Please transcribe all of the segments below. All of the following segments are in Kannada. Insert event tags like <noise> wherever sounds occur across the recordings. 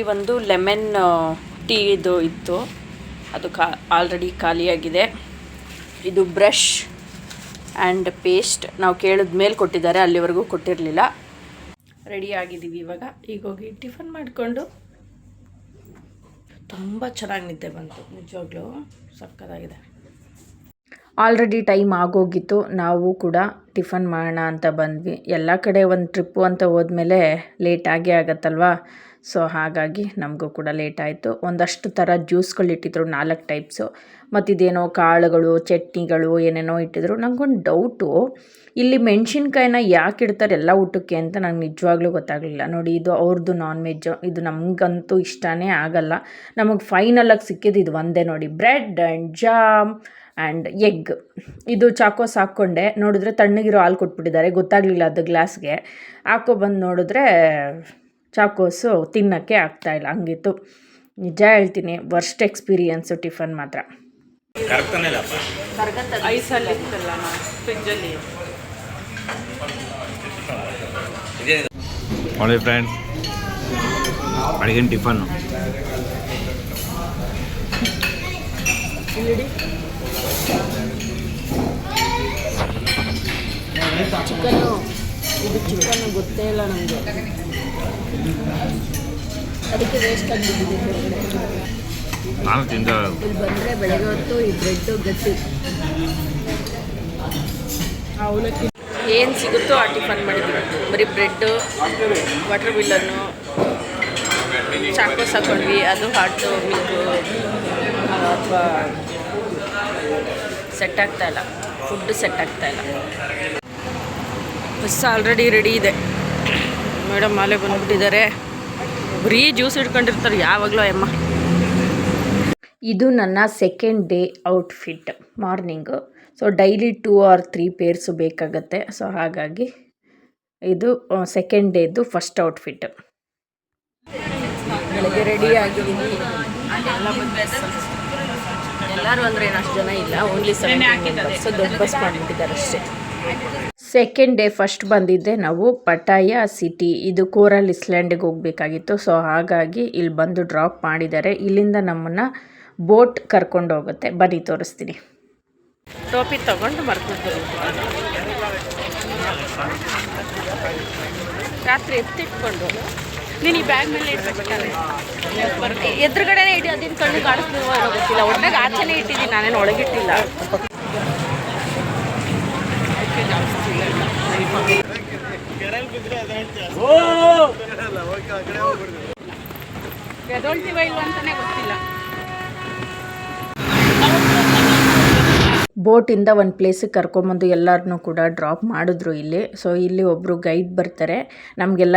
ಇಲ್ಲಿ ಒಂದು ಲೆಮನ್ ಟೀ ಇದು ಇತ್ತು. ಅದು ಕಾ, ಆಲ್ರೆಡಿ ಖಾಲಿಯಾಗಿದೆ. ಇದು ಬ್ರಷ್ ಆ್ಯಂಡ್ ಪೇಸ್ಟ್ ನಾವು ಕೇಳಿದ ಮೇಲೆ ಕೊಟ್ಟಿದ್ದಾರೆ, ಅಲ್ಲಿವರೆಗೂ ಕೊಟ್ಟಿರಲಿಲ್ಲ. ರೆಡಿ ಆಗಿದ್ದೀವಿ ಇವಾಗ. ಈಗ ಹೋಗಿ ಟಿಫನ್ ಮಾಡಿಕೊಂಡು. ತುಂಬ ಚೆನ್ನಾಗಿ ನಿದ್ದೆ ಬಂತು, ನಿಜವಾಗ್ಲೂ ಸಕ್ಕತ್ತಾಗಿದೆ ಆಲ್ರೆಡಿ ಟೈಮ್ ಆಗೋಗಿತ್ತು, ನಾವು ಕೂಡ ಟಿಫನ್ ಮಾಡೋಣ ಅಂತ ಬಂದ್ವಿ. ಎಲ್ಲ ಕಡೆ ಒಂದು ಟ್ರಿಪ್ಪು ಅಂತ ಹೋದ್ಮೇಲೆ ಲೇಟಾಗೇ ಆಗೇ ಆಗತ್ತಲ್ವಾ? ಸೊ ಹಾಗಾಗಿ ನಮಗೂ ಕೂಡ ಲೇಟ್ ಆಯಿತು. ಒಂದಷ್ಟು ಥರ ಜ್ಯೂಸ್ಗಳು ಇಟ್ಟಿದ್ರು, ನಾಲ್ಕು ಟೈಪ್ಸು ಮತ್ತು ಇದೇನೋ ಕಾಳುಗಳು, ಚಟ್ನಿಗಳು, ಏನೇನೋ ಇಟ್ಟಿದ್ರು. ನನಗೊಂದು ಡೌಟು ಇಲ್ಲಿ ಮೆಣಸಿನ್ಕಾಯಿನ ಯಾಕೆ ಇಡ್ತಾರೆ ಎಲ್ಲ ಊಟಕ್ಕೆ ಅಂತ ನಂಗೆ ನಿಜವಾಗ್ಲೂ ಗೊತ್ತಾಗಲಿಲ್ಲ. ನೋಡಿ, ಇದು ಅವ್ರದ್ದು ನಾನ್ ವೆಜ್ಜು ಇದು ನಮಗಂತೂ ಇಷ್ಟನೇ ಆಗಲ್ಲ. ನಮಗೆ ಫೈನಲಾಗಿ ಸಿಕ್ಕಿದ್ದು ಇದು ಒಂದೇ ನೋಡಿ. Bread and jam and egg ಇದು ಚಾಕೋಸ್ ಹಾಕ್ಕೊಂಡೆ ನೋಡಿದ್ರೆ ತಣ್ಣಗಿರೋ ಹಾಲು ಕೊಟ್ಬಿಟ್ಟಿದ್ದಾರೆ. ಗೊತ್ತಾಗಲಿಲ್ಲ ಅದು ಗ್ಲಾಸ್ಗೆ ಹಾಕೋ ಬಂದು ನೋಡಿದ್ರೆ ಚಾಕೋಸು ತಿನ್ನೋಕ್ಕೆ ಆಗ್ತಾಯಿಲ್ಲ ಹಂಗಿತ್ತು. ನಿಜ ಹೇಳ್ತೀನಿ ವರ್ಸ್ಟ್ ಎಕ್ಸ್ಪೀರಿಯನ್ಸು ಟಿಫನ್ ಮಾತ್ರ. ಐಸಲ್ಲಿ ಇತ್ತಲ್ಲ ಫ್ರಿಜ್ಜಲ್ಲಿ. ನೋಡಿ ಫ್ರೆಂಡ್ಸ್ ಅಡಿಗಿನ ಟಿಫನ್ನು. ಚಿಕನ್ನು ಇದು ಚಿಕನ್ನು ಗೊತ್ತೇ ಇಲ್ಲ ನಮಗೆ. ಅದಕ್ಕೆ ವೇಸ್ಟ್ ಆಗಿಬಿಟ್ಟಿದೆ. ನಾನು ತಿಂದ ಇಲ್ಲಿ ಬಂದರೆ ಬೆಳಗ್ಗೆ ಹೊತ್ತು ಈ ಬ್ರೆಡ್ಡು ಗಟ್ಟಿ. ಅವಲಕ್ಕಿ. ಏನು ಸಿಗುತ್ತೋ ಆ ಟಿಫನ್ ಮಾಡಿದ್ವಿ ಬರೀ ಬ್ರೆಡ್ಡು ವಾಟರ್ ಮಿಲ್ಲನ್ನು ಚಾಕೋಸ್ ಹಾಕೊಂಡ್ವಿ ಅದು ಹಾಟು ಮಿಲ್ಕು ಅಥವಾ ಸೆಟ್ ಆಗ್ತಾ ಇಲ್ಲ. ಫುಡ್ ಸೆಟ್ ಆಗ್ತಾ ಇಲ್ಲ. ಬಸ್ ಆಲ್ರೆಡಿ ರೆಡಿ ಇದೆ. ಮೇಡಮ್ ಮಾಲೆ ಬಂದ್ಬಿಟ್ಟಿದ್ದಾರೆ. ಬರೀ ಜ್ಯೂಸ್ ಇಟ್ಕೊಂಡಿರ್ತಾರೆ ಯಾವಾಗಲೂ ಅಮ್ಮ. ಇದು ನನ್ನ second day outfit morning so daily two or three pairs ಬೇಕಾಗತ್ತೆ. ಸೊ ಹಾಗಾಗಿ ಇದು ಸೆಕೆಂಡ್ ಡೇದು ಫಸ್ಟ್ ಔಟ್ಫಿಟ್ ಬೆಳಗ್ಗೆ ರೆಡಿ ಆಗಿದ್ದೀನಿ. ಎಲ್ಲರೂ ಅಂದರೆ ಏನು ಅಷ್ಟು ಜನ ಇಲ್ಲ ಓನ್ಲಿ ಸೆವೆನ್ ಸೊ ದೊಡ್ಡ ಬಸ್ ಮಾಡಿಬಿಟ್ಟಿದ್ದಾರೆ ಅಷ್ಟೇ. ಸೆಕೆಂಡ್ ಡೇ ಫಸ್ಟ್ ಬಂದಿದ್ದೆ ನಾವು ಪಟಾಯ ಸಿಟಿ ಇದು ಕೋರಲ್ ಇಸ್ಲ್ಯಾಂಡಿಗೆ ಹೋಗಬೇಕಾಗಿತ್ತು. ಸೊ ಹಾಗಾಗಿ ಇಲ್ಲಿ ಬಂದು ಡ್ರಾಪ್ ಮಾಡಿದ್ದಾರೆ. ಇಲ್ಲಿಂದ ನಮ್ಮನ್ನು ಬೋಟ್ ಕರ್ಕೊಂಡು ಹೋಗುತ್ತೆ. ಬನ್ನಿ, ತೋರಿಸ್ತೀನಿ. ಟೋಪಿ ತಗೊಂಡು ಮರ್ಕೊಂಡು ರಾತ್ರಿ ನೀನು ಈ ಬ್ಯಾಗ್ ಮೇಲೆ ಇಟ್ಬಿಟ್ಟು ಎದುರುಗಡೆನೇ ಇಡಿ ಕಣ್ಣು ಗೊತ್ತಿಲ್ಲ. ಆಚೆನೇ ಇಟ್ಟಿದ್ದೀನಿ, ನಾನೇನು ಒಳಗಿಟ್ಟಿಲ್ಲ. ಎದೊಳ್ತೀವ ಇಲ್ವ ಅಂತಾನೆ ಗೊತ್ತಿಲ್ಲ ಬೋಟಿಂದ ಒಂದು ಪ್ಲೇಸಿಗೆ ಕರ್ಕೊಂಬಂದು ಎಲ್ಲರನ್ನೂ ಕೂಡ ಡ್ರಾಪ್ ಮಾಡಿದ್ರು ಇಲ್ಲಿ. ಸೊ ಇಲ್ಲಿ ಒಬ್ಬರು ಗೈಡ್ ಬರ್ತಾರೆ. ನಮಗೆಲ್ಲ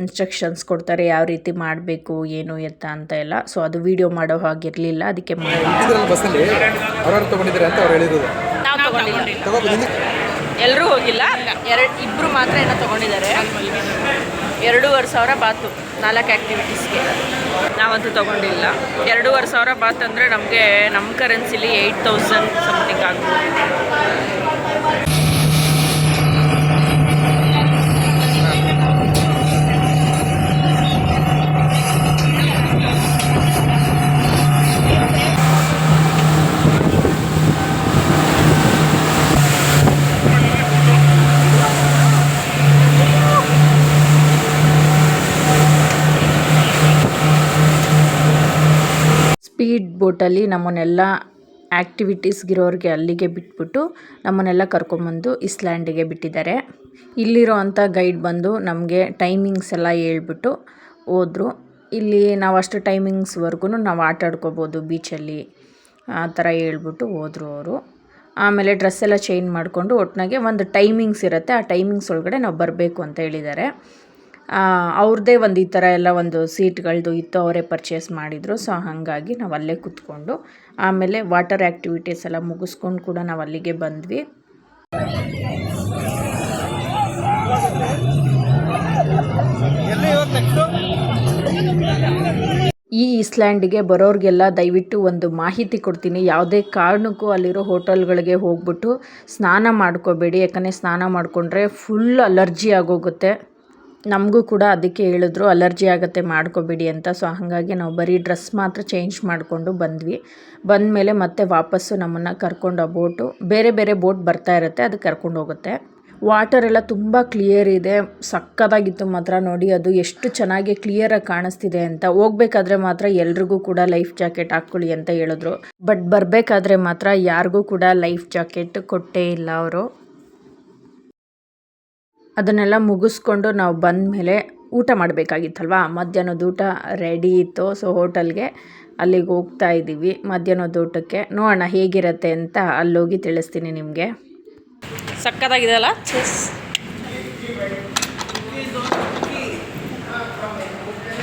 ಇನ್ಸ್ಟ್ರಕ್ಷನ್ಸ್ ಕೊಡ್ತಾರೆ ಯಾವ ರೀತಿ ಮಾಡಬೇಕು ಏನು ಎತ್ತ ಅಂತ ಎಲ್ಲ. ಸೊ ಅದು ವಿಡಿಯೋ ಮಾಡೋ ಹಾಗಿರಲಿಲ್ಲ. ಅದಕ್ಕೆ ಮಾಡಿ ಎಲ್ಲರೂ ಹೋಗಿಲ್ಲ. ಎರಡು ಇಬ್ಬರು ಮಾತ್ರ ಏನೋ ತೊಗೊಂಡಿದ್ದಾರೆ. ಎರಡೂವರೆ ಸಾವಿರ ಬಾತು, ನಾಲ್ಕು ಆ್ಯಕ್ಟಿವಿಟೀಸ್ಗೆ ನಾವಂತೂ ತೊಗೊಂಡಿಲ್ಲ. ಎರಡೂವರೆ ಸಾವಿರ ಬಾತ್ ಅಂದರೆ ನಮಗೆ ನಮ್ಮ ಕರೆನ್ಸಿಲಿ ಏಯ್ಟ್ ತೌಸಂಡ್ ಸಮಥಿಂಗ್ ಆಗ್ಬೋದು. ಸ್ಪೀಡ್ ಬೋಟಲ್ಲಿ ನಮ್ಮನ್ನೆಲ್ಲ ಆ್ಯಕ್ಟಿವಿಟೀಸ್ಗಿರೋರಿಗೆ ಅಲ್ಲಿಗೆ ಬಿಟ್ಬಿಟ್ಟು ನಮ್ಮನ್ನೆಲ್ಲ ಕರ್ಕೊಂಬಂದು ಇಸ್ಲ್ಯಾಂಡಿಗೆ ಬಿಟ್ಟಿದ್ದಾರೆ. ಇಲ್ಲಿರೋ ಅಂಥ ಗೈಡ್ ಬಂದು ನಮಗೆ ಟೈಮಿಂಗ್ಸ್ ಎಲ್ಲ ಹೇಳ್ಬಿಟ್ಟು ಹೋದರು. ಇಲ್ಲಿ ನಾವು ಅಷ್ಟು ಟೈಮಿಂಗ್ಸ್ವರೆಗೂ ನಾವು ಆಟ ಆಡ್ಕೋಬೋದು ಬೀಚಲ್ಲಿ. ಆ ಥರ ಹೇಳ್ಬಿಟ್ಟು ಹೋದರು ಅವರು. ಆಮೇಲೆ ಡ್ರೆಸ್ ಎಲ್ಲ ಚೇಂಜ್ ಮಾಡಿಕೊಂಡು ಒಟ್ಟಿನಾಗೆ ಒಂದು ಟೈಮಿಂಗ್ಸ್ ಇರುತ್ತೆ. ಆ ಟೈಮಿಂಗ್ಸ್ ಒಳಗಡೆ ನಾವು ಬರಬೇಕು ಅಂತ ಹೇಳಿದ್ದಾರೆ. ಅವ್ರದ್ದೇ ಒಂದು ಈ ಥರ ಎಲ್ಲ ಒಂದು ಸೀಟ್ಗಳದ್ದು ಇತ್ತು, ಅವರೇ ಪರ್ಚೇಸ್ ಮಾಡಿದರು. ಸೊ ಹಾಗಾಗಿ ನಾವು ಅಲ್ಲೇ ಕೂತ್ಕೊಂಡು, ಆಮೇಲೆ ವಾಟರ್ ಆ್ಯಕ್ಟಿವಿಟೀಸ್ ಎಲ್ಲ ಮುಗಿಸ್ಕೊಂಡು ಕೂಡ ನಾವು ಅಲ್ಲಿಗೆ ಬಂದ್ವಿ. ಈ ಇಸ್ಲ್ಯಾಂಡಿಗೆ ಬರೋರಿಗೆಲ್ಲ ದಯವಿಟ್ಟು ಒಂದು ಮಾಹಿತಿ ಕೊಡ್ತೀನಿ. ಯಾವುದೇ ಕಾರಣಕ್ಕೂ ಅಲ್ಲಿರೋ ಹೋಟೆಲ್ಗಳಿಗೆ ಹೋಗ್ಬಿಟ್ಟು ಸ್ನಾನ ಮಾಡ್ಕೋಬೇಡಿ. ಯಾಕಂದರೆ ಸ್ನಾನ ಮಾಡಿಕೊಂಡ್ರೆ ಫುಲ್ ಅಲರ್ಜಿ ಆಗೋಗುತ್ತೆ. ನಮಗೂ ಕೂಡ ಅದಕ್ಕೆ ಹೇಳಿದ್ರು, ಅಲರ್ಜಿ ಆಗುತ್ತೆ, ಮಾಡ್ಕೋಬೇಡಿ ಅಂತ. ಸೊ, ಹಾಗಾಗಿ ನಾವು ಬರೀ ಡ್ರೆಸ್ ಮಾತ್ರ ಚೇಂಜ್ ಮಾಡಿಕೊಂಡು ಬಂದ್ವಿ. ಬಂದ ಮೇಲೆ ಮತ್ತೆ ವಾಪಸ್ಸು ನಮ್ಮನ್ನು ಕರ್ಕೊಂಡು ಆ ಬೋಟು, ಬೇರೆ ಬೇರೆ ಬೋಟ್ ಬರ್ತಾ ಇರುತ್ತೆ, ಅದು ಕರ್ಕೊಂಡು ಹೋಗುತ್ತೆ. ವಾಟರ್ ಎಲ್ಲ ತುಂಬ ಕ್ಲಿಯರ್ ಇದೆ ಸಕ್ಕದಾಗಿತ್ತು ಮಾತ್ರ ನೋಡಿ, ಅದು ಎಷ್ಟು ಚೆನ್ನಾಗಿ ಕ್ಲಿಯರಾಗಿ ಕಾಣಿಸ್ತಿದೆ ಅಂತ. ಹೋಗ್ಬೇಕಾದ್ರೆ ಮಾತ್ರ ಎಲ್ರಿಗೂ ಕೂಡ ಲೈಫ್ ಜಾಕೆಟ್ ಹಾಕ್ಕೊಳ್ಳಿ ಅಂತ ಹೇಳಿದ್ರು. ಬಟ್ ಬರಬೇಕಾದ್ರೆ ಮಾತ್ರ ಯಾರಿಗೂ ಕೂಡ ಲೈಫ್ ಜಾಕೆಟ್ ಕೊಟ್ಟೇ ಇಲ್ಲ ಅವರು. ಅದನ್ನೆಲ್ಲ ಮುಗಿಸ್ಕೊಂಡು ನಾವು ಬಂದ ಮೇಲೆ ಊಟ ಮಾಡಬೇಕಾಗಿತ್ತಲ್ವಾ? ಮಧ್ಯಾಹ್ನದ ಊಟ ರೆಡಿ ಇತ್ತು. ಸೊ ಹೋಟೆಲ್ಗೆ ಅಲ್ಲಿಗೆ ಹೋಗ್ತಾ ಇದ್ದೀವಿ. ಮಧ್ಯಾಹ್ನದ ಊಟಕ್ಕೆ. ನೋಡೋಣ ಹೇಗಿರುತ್ತೆ ಅಂತ ಅಲ್ಲೋಗಿ ತಿಳಿಸ್ತೀನಿ ನಿಮಗೆ. ಸಕ್ಕತ್ತಾಗಿದೆ ಅಲ್ಲ ಚೆಸ್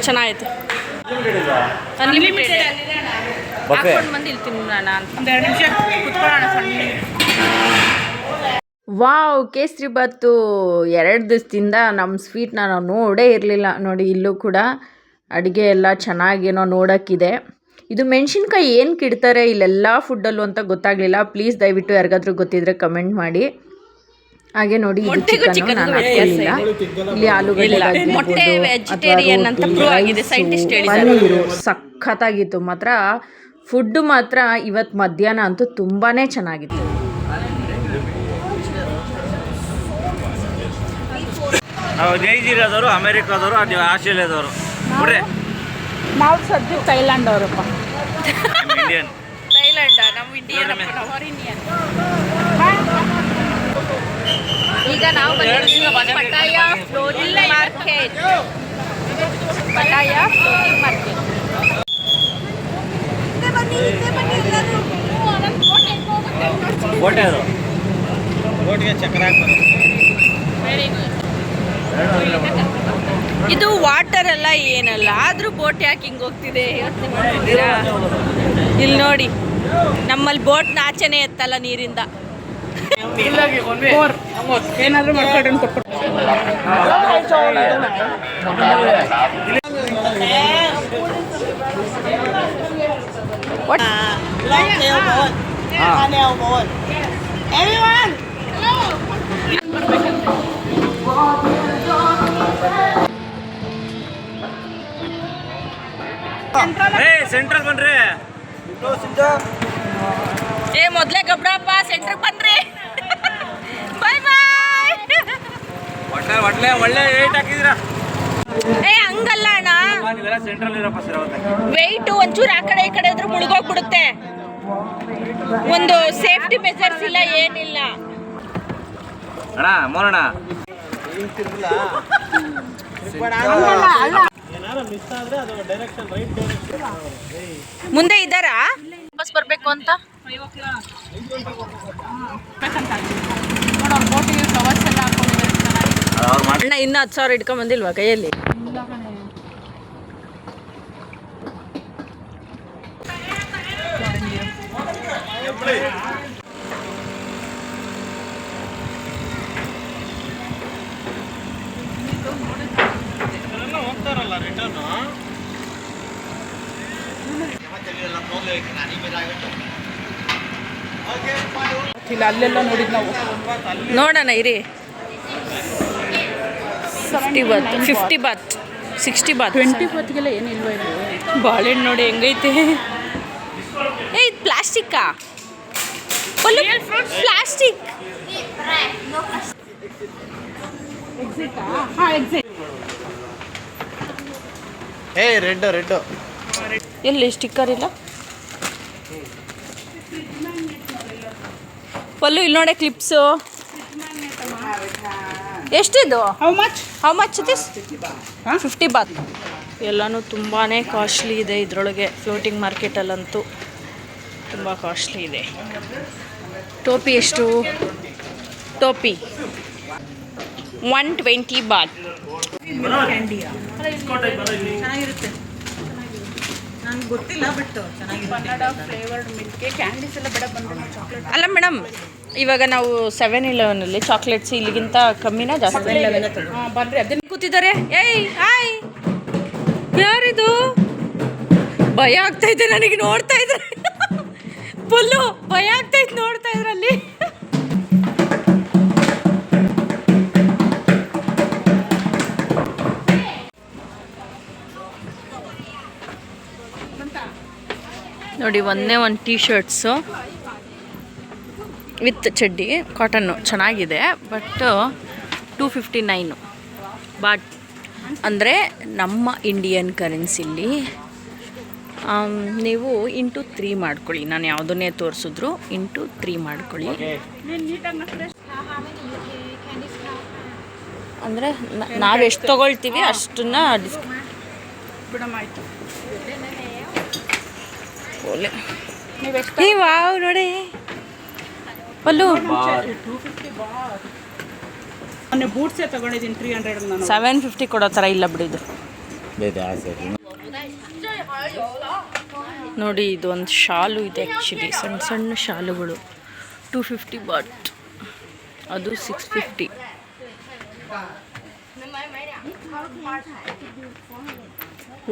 ಚೆನ್ನಾಗೈತೆ ಅನ್ಲಿಮಿಟೆಡ್ ನಾನು ಒಂದೆರಡು ಇಲ್ಲಿ ತಿನ್ನೋಣ ಅಂತ. ಒಂದು ಎರಡು ನಿಮಿಷ ಕುತ್ಕೊಳ್ಳೋಣ ಸಣ್ಣ ವಾವ್ ಕೇಸರಿ ಬಾತು ಎರಡು ದಿವಸದಿಂದ ನಮ್ಮ ಸ್ವೀಟ್ನ ನಾವು ನೋಡೇ ಇರಲಿಲ್ಲ. ನೋಡಿ ಇಲ್ಲೂ ಕೂಡ ಅಡುಗೆ ಎಲ್ಲ ಚೆನ್ನಾಗೇನೋ ನೋಡೋಕ್ಕಿದೆ. ಇದು ಮೆಣಸಿನ್ಕಾಯಿ ಏನು ಕಿಡ್ತಾರೆ ಇಲ್ಲೆಲ್ಲ ಫುಡ್ಡಲ್ಲೂ ಅಂತ ಗೊತ್ತಾಗಲಿಲ್ಲ. ಪ್ಲೀಸ್ ದಯವಿಟ್ಟು ಯಾರಿಗಾದ್ರೂ ಗೊತ್ತಿದ್ರೆ ಕಮೆಂಟ್ ಮಾಡಿ. ಹಾಗೆ ನೋಡಿ ಇದು ಚಿಕನ್ ನಾನು ಇಲ್ಲಿ. ಆಲೂಗಡ್ಡೆ ಸಖತ್ತಾಗಿತ್ತು. ಮಾತ್ರ ಫುಡ್ ಮಾತ್ರ ಇವತ್ತು ಮಧ್ಯಾಹ್ನ ಅಂತೂ ತುಂಬಾ ಚೆನ್ನಾಗಿತ್ತು. ನೈಜೀರಿಯಾದವರು ಅಮೇರಿಕಾದವರು ಅದು ಆಸ್ಟ್ರೇಲಿಯಾದವರು. ನೋಡ್ರಿ ನಾವು ಸದ್ಯ ಥೈಲ್ಯಾಂಡ್ ಅವರಪ್ಪ ಇಂಡಿಯನ್ ಥೈಲ್ಯಾಂಡ್ ನಮ್ಮ ಇಂಡಿಯನ್ ಇಂಡಿಯನ್ ಈಗ ನಾವು Pattaya floating market Pattaya floating market ಕೋಟೆ ಅದು. ಕೋಟೆಗೆ ಚಕ್ರ ಹಾಕ್ತಾರೆ ಇದು ವಾಟರ್ ಎಲ್ಲ ಏನಲ್ಲ ಆದ್ರೂ ಬೋಟ್ ಯಾಕೆ ಹಿಂಗ್ ಹೋಗ್ತಿದೆ ಇಲ್ಲಿ ನೋಡಿ ನಮ್ಮಲ್ಲಿ ಬೋಟ್ ನಾಚನೆ ಎತ್ತಲ್ಲ ನೀರಿಂದ Everyone! Hello! ಏ ಸೆಂಟ್ರಲ್ ಬನ್ರಿ. ಏ ಮೊದ್ಲೇ ಗಬ್ರಪ್ಪ ಸೆಂಟ್ರಲ್ ಬನ್ರಿ. ಬಾಯ್ ಬಾಯ್ ಒಳ್ಳೆ ಒಳ್ಳೆ ಒಳ್ಳೆ ಏಟ್ ಹಾಕಿದಿರ ಏ ಹಂಗಲ್ಲ ಅಣ್ಣ. ಸೆಂಟ್ರಲ್ ಇರಪ್ಪ ಸರ್ ವೆಯ್ಟ್ ಒಂಚೂರು ಆ ಕಡೆ ಈ ಕಡೆ ಇದ್ರೆ ಮುಳುಗೋಗ್ಬಿಡುತ್ತೆ. ಒಂದು ಸೇಫ್ಟಿ ಮೆಜರ್ಸ್ ಇಲ್ಲ ಏನಿಲ್ಲ. ಅಣ್ಣ ಮೋನಣ್ಣ ಮುಂದೆ ಇದ್ದಾರಾ? ವಾಪಸ್ ಬರಬೇಕು ಅಂತ? ಅಣ್ಣ ಇನ್ನೂ ಹತ್ತು ಸಾವಿರ ಇಟ್ಕೊಂಡ್ ಬಂದಿಲ್ವಾ ಕೈಯಲ್ಲಿ? ಇಲ್ಲ ಅಲ್ಲೆಲ್ಲ ನೋಡಿದ್ ನಾವು. ನೋಡೋಣ ಇರಿ. Fifty baht fifty baht sixty baht twenty ಬಾತ್ಗೆಲ್ಲ ಏನಿಲ್ವ ಇದು ಬಾಳೆಹಣ್ಣು ನೋಡಿ ಹೆಂಗೈತೆ? ಏ ಇದು ಪ್ಲಾಸ್ಟಿಕ್ಕಾ? ಪ್ಲಾಸ್ಟಿಕ್. ಹಾಂ ಎಕ್ಸಿಟ್ ಏ ರೆಡ್ ರೆಡ್ ಎಲ್ಲಿ ಸ್ಟಿಕ್ಕರ್ ಇಲ್ಲ? ಪಲ್ಲು ಇಲ್ಲಿ ನೋಡೆ clips ಎಷ್ಟಿದು? How much how much this fifty baht ಎಲ್ಲನೂ ತುಂಬಾ ಕಾಸ್ಟ್ಲಿ ಇದೆ ಇದರೊಳಗೆ. ಫ್ಲೋಟಿಂಗ್ ಮಾರ್ಕೆಟಲ್ಲಂತೂ ತುಂಬ ಕಾಸ್ಟ್ಲಿ ಇದೆ. ಟೋಪಿ ಎಷ್ಟು? ಟೋಪಿ. ಒನ್ ಟ್ವೆಂಟಿ ಬಾತ್ ಚೆನ್ನಾಗಿರುತ್ತೆ ನಂಗೆ ಗೊತ್ತಿಲ್ಲ ಬಟ್ ಫ್ಲೇವರ್ಡ್ ಮಿಲ್ಕ್ ಕ್ಯಾಂಡೀಸ್ ಎಲ್ಲ ಬೇಡ ಬಂದ್ರೆ ಚಾಕ್ಲೇಟ್ ಅಲ್ಲ ಮೇಡಮ್ ಇವಾಗ ನಾವು ಸೆವೆನ್ ಇಲೆವೆನಲ್ಲಿ ಚಾಕ್ಲೇಟ್ಸ್ ಇಲ್ಲಿಗಿಂತ ಕಮ್ಮಿನ ಜಾಸ್ತಿ ಬನ್ರಿ ಅದನ್ನ ಕೂತಿದ್ದಾರೆ. ಏಯ್ ಹಾಯ್ ಯಾರಿದು? ಭಯ ಆಗ್ತೈತೆ ನನಗೆ ನೋಡ್ತಾ ಇದ್ರೆ. <laughs> ಫುಲ್ಲು ಭಯ ಆಗ್ತೈತೆ ನೋಡ್ತಾ ಇದ್ರಲ್ಲಿ. ನೋಡಿ ಒಂದೇ ಒಂದು ಟೀ ಶರ್ಟ್ಸು ವಿತ್ ಚಡ್ಡಿ ಕಾಟನ್ನು ಚೆನ್ನಾಗಿದೆ but two fifty nine but ಅಂದರೆ ನಮ್ಮ ಇಂಡಿಯನ್ ಕರೆನ್ಸಿಲಿ ನೀವು ಇಂಟು ತ್ರೀ ಮಾಡ್ಕೊಳ್ಳಿ. ನಾನು ಯಾವುದನ್ನೇ ತೋರಿಸಿದ್ರು ಇಂಟು ತ್ರೀ ಮಾಡ್ಕೊಳ್ಳಿ. ಅಂದರೆ ನಾವು ಎಷ್ಟು ತೊಗೊಳ್ತೀವಿ ಅಷ್ಟನ್ನ ಡಿಸ್ ಓಲೆ ಏ ವಾವ್ ನೋಡಿ. ಪಲ್ಲು. ಬೂಟ್ಸೇ ತಗೊಂಡಿದ್ದೀನಿ ತ್ರೀ ಹಂಡ್ರೆಡ್ ನಾನು. ಸೆವೆನ್ ಫಿಫ್ಟಿ ಕೊಡೋ ಥರ ಇಲ್ಲ ಬಿಡಿದು ನೋಡಿ ಇದು ಒಂದು ಶಾಲು ಇದೆ ಆ್ಯಕ್ಚುಲಿ ಸಣ್ಣ ಸಣ್ಣ ಶಾಲುಗಳು. ಟೂ ಫಿಫ್ಟಿ ಬಟ್ ಅದು ಸಿಕ್ಸ್ ಫಿಫ್ಟಿ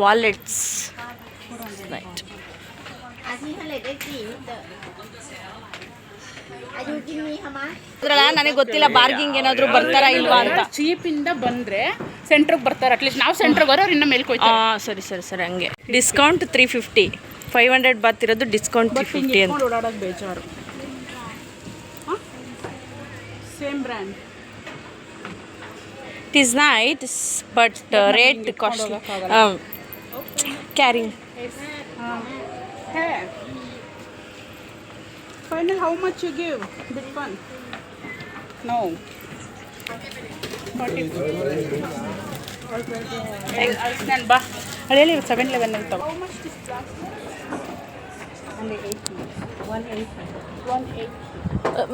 ವಾಲೆಟ್ಸ್ ರೈಟ್ อาชีพทะเลได้กี่มิเตอร์อายุกินมีค่ะมะ ಅದ್ರಲ್ಲ ನನಗೆ ಗೊತ್ತಿಲ್ಲ ಬಾರ್ಗಿಂಗ್ ಏನಾದರೂ ಬರ್ತಾರಾ ಇಲ್ವಾ ಅಂತ ಚೀಪಿಂದ ಬಂದ್ರೆ ಸೆಂಟ್ರಿಗೆ ಬರ್ತಾರೆ ಅಟ್ಲೀಸ್ಟ್ ನಾವು ಸೆಂಟ್ರಿಗೆ ಬರೋರು ಇನ್ನ ಮೇಲ್ಕೋಯ್ತಾರೆ ಹಾಂ ಸರಿ ಸರಿ ಸರಿ ಹಂಗೆ discount three fifty five hundred ಬಾತಿರೋದು discount three fifty ಅಂತ ಇಟ್ಕೊಂಡು ಓಡಾಡೋದು ಬೇಜಾರು same brand it is night but rate costly carrying hey final how much you give bit fun no ನಾನು ಬಾ ಹೇಳಿ ಸೆವೆನ್ ಲೆವೆನ್ ಅಂತ